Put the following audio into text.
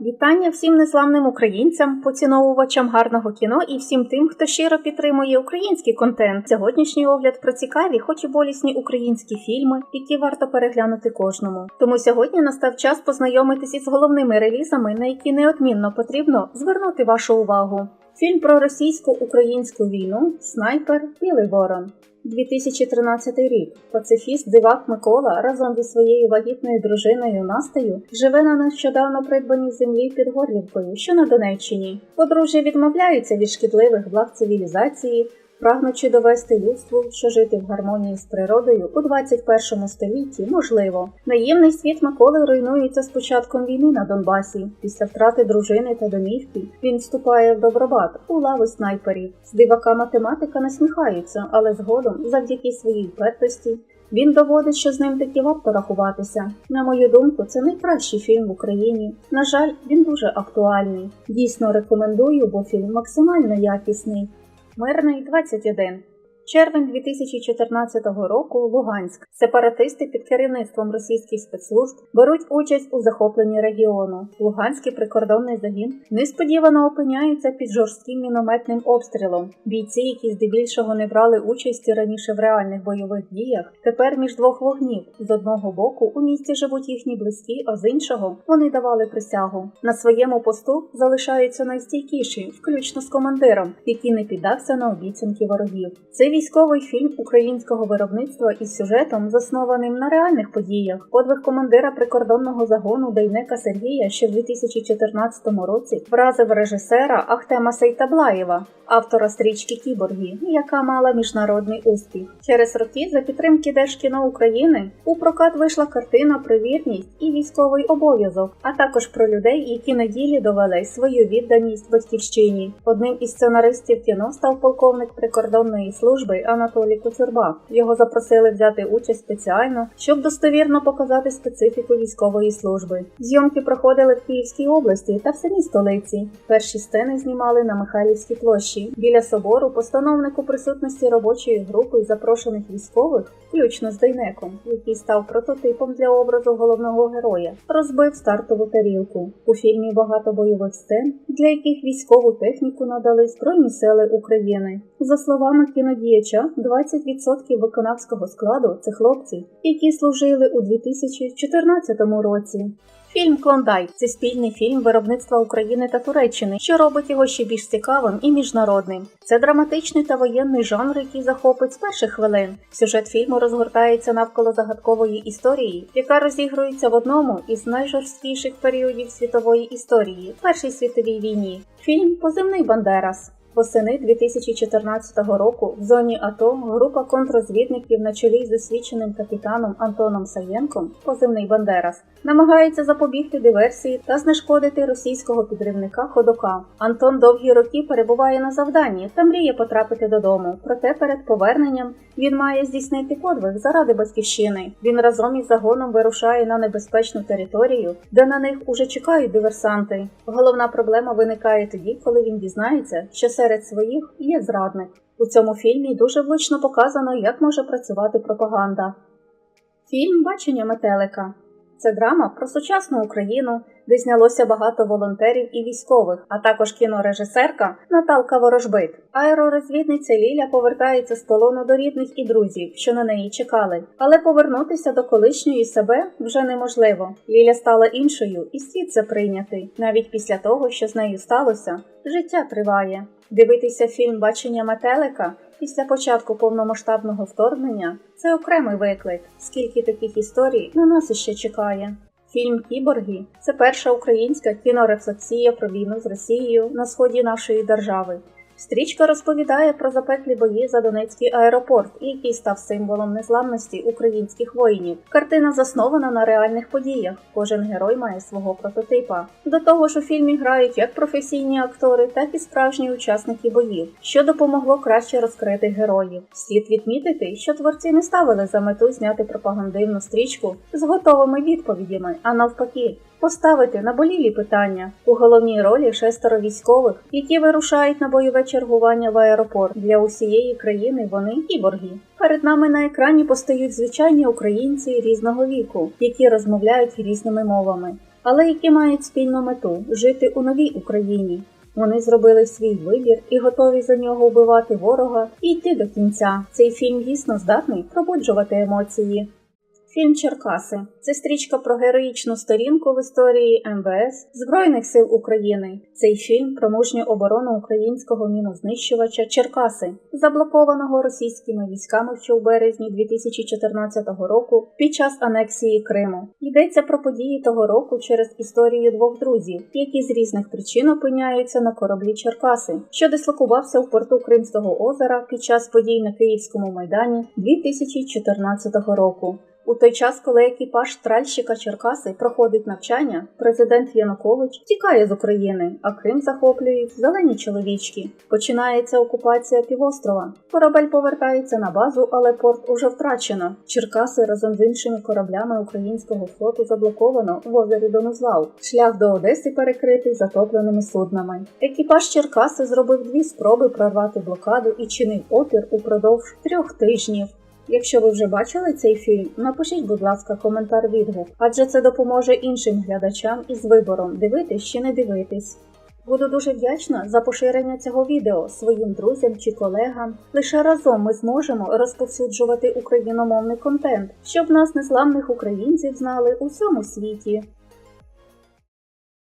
Вітання всім незламним українцям, поціновувачам гарного кіно і всім тим, хто щиро підтримує український контент. Сьогоднішній огляд про цікаві, хоч і болісні українські фільми, які варто переглянути кожному. Тому сьогодні настав час познайомитися із головними релізами, на які неодмінно потрібно звернути вашу увагу. Фільм про російсько-українську війну Снайпер Білий Ворон. 2013 рік пацифіст дивак Микола разом зі своєю вагітною дружиною Настею живе на нещодавно придбаній землі під Горлівкою, що на Донеччині. Подружжя відмовляються від шкідливих благ цивілізації, прагнучи довести людству, що жити в гармонії з природою у 21 столітті можливо. Наємний світ Миколи руйнується з початком війни на Донбасі. Після втрати дружини та домівки він вступає в добробат у лави снайперів. З дивака математика насміхаються, але згодом, завдяки своїй впертості, він доводить, що з ним таки варто рахуватися. На мою думку, це найкращий фільм в Україні. На жаль, він дуже актуальний. Дійсно рекомендую, бо фільм максимально якісний. Мирний 21. Червень 2014 року Луганськ. Сепаратисти під керівництвом російських спецслужб беруть участь у захопленні регіону. Луганський прикордонний загін несподівано опиняється під жорстким мінометним обстрілом. Бійці, які здебільшого не брали участі раніше в реальних бойових діях, тепер між двох вогнів. З одного боку у місті живуть їхні близькі, а з іншого вони давали присягу. На своєму посту залишаються найстійкіші, включно з командиром, який не піддався на обіцянки ворогів. Це військовий фільм українського виробництва із сюжетом, заснованим на реальних подіях. Подвиг командира прикордонного загону Дейнека Сергія ще в 2014 році вразив режисера Ахтема Сейтаблаєва, автора стрічки Кіборгі, яка мала міжнародний успіх. Через роки за підтримки Держкіно України у прокат вийшла картина про вірність і військовий обов'язок, а також про людей, які на ділі довели свою відданість батьківщині. Одним із сценаристів кіно став полковник прикордонної служби Анатолій Куцюрба. Його запросили взяти участь спеціально, щоб достовірно показати специфіку військової служби. Зйомки проходили в Київській області та в самій столиці. Перші сцени знімали на Михайлівській площі. Біля собору постановник у присутності робочої групи запрошених військових, включно з Дейнеком, який став прототипом для образу головного героя, розбив стартову тарілку. У фільмі багато бойових сцен, для яких військову техніку надали Збройні сили України. За словами кінодіяча, 20% виконавського складу це хлопці, які служили у 2014 році. Фільм Клондайк це спільний фільм виробництва України та Туреччини, що робить його ще більш цікавим і міжнародним. Це драматичний та воєнний жанр, який захопить з перших хвилин. Сюжет фільму розгортається навколо загадкової історії, яка розігрується в одному із найжорсткіших періодів світової історії Першій світовій війні. Фільм Поземний Бандерас. Восени 2014 року в зоні АТО група контррозвідників на чолі з досвідченим капітаном Антоном Саєнком, позивний Бандерас, намагається запобігти диверсії та знешкодити російського підривника Ходока. Антон довгі роки перебуває на завданні та мріє потрапити додому. Проте перед поверненням він має здійснити подвиг заради батьківщини. Він разом із загоном вирушає на небезпечну територію, де на них уже чекають диверсанти. Головна проблема виникає тоді, коли він дізнається, що серед своїх є зрадник. У цьому фільмі дуже влучно показано, як може працювати пропаганда. Фільм Бачення метелика це драма про сучасну Україну, де знялося багато волонтерів і військових, а також кінорежисерка Наталка Ворожбит. Аеророзвідниця Ліля повертається з полону до рідних і друзів, що на неї чекали. Але повернутися до колишньої себе вже неможливо. Ліля стала іншою, і світ це прийнятий. Навіть після того, що з нею сталося, життя триває. Дивитися фільм Бачення метелика після початку повномасштабного вторгнення це окремий виклик, скільки таких історій на нас іще чекає. Фільм Кіборги це перша українська кінорефлексія про війну з Росією на сході нашої держави. Стрічка розповідає про запеклі бої за Донецький аеропорт, який став символом незламності українських воїнів. Картина заснована на реальних подіях. Кожен герой має свого прототипа. До того ж, у фільмі грають як професійні актори, так і справжні учасники боїв, що допомогло краще розкрити героїв. Слід відмітити, що творці не ставили за мету зняти пропагандивну стрічку з готовими відповідями, а навпаки. Поставити наболілі питання у головній ролі шестеро військових, які вирушають на бойове чергування в аеропорт для усієї країни. Вони кіборги. Перед нами на екрані постають звичайні українці різного віку, які розмовляють різними мовами. але які мають спільну мету жити у новій Україні. Вони зробили свій вибір і готові за нього вбивати ворога і йти до кінця. Цей фільм дійсно здатний пробуджувати емоції. Фільм Черкаси це стрічка про героїчну сторінку в історії МВС Збройних сил України. Цей фільм про мужню оборону українського мінознищувача Черкаси, заблокованого російськими військами ще в березні 2014 року під час анексії Криму. Йдеться про події того року через історію двох друзів, які з різних причин опиняються на кораблі Черкаси, що дислокувався в порту Кримського озера під час подій на Київському майдані 2014 року. У той час, коли екіпаж тральщика Черкаси проходить навчання, президент Янукович тікає з України, а Крим захоплюють зелені чоловічки. Починається окупація півострова. Корабель повертається на базу, але порт уже втрачено. Черкаси разом з іншими кораблями українського флоту заблоковано в озері Донузлав. Шлях до Одеси перекритий затопленими суднами. Екіпаж Черкаси зробив дві спроби прорвати блокаду і чинив опір упродовж трьох тижнів. Якщо ви вже бачили цей фільм, напишіть, будь ласка, коментар відгук, адже це допоможе іншим глядачам із вибором дивитись чи не дивитись. Буду дуже вдячна за поширення цього відео своїм друзям чи колегам. Лише разом ми зможемо розповсюджувати україномовний контент, щоб нас незламних українців знали у всьому світі.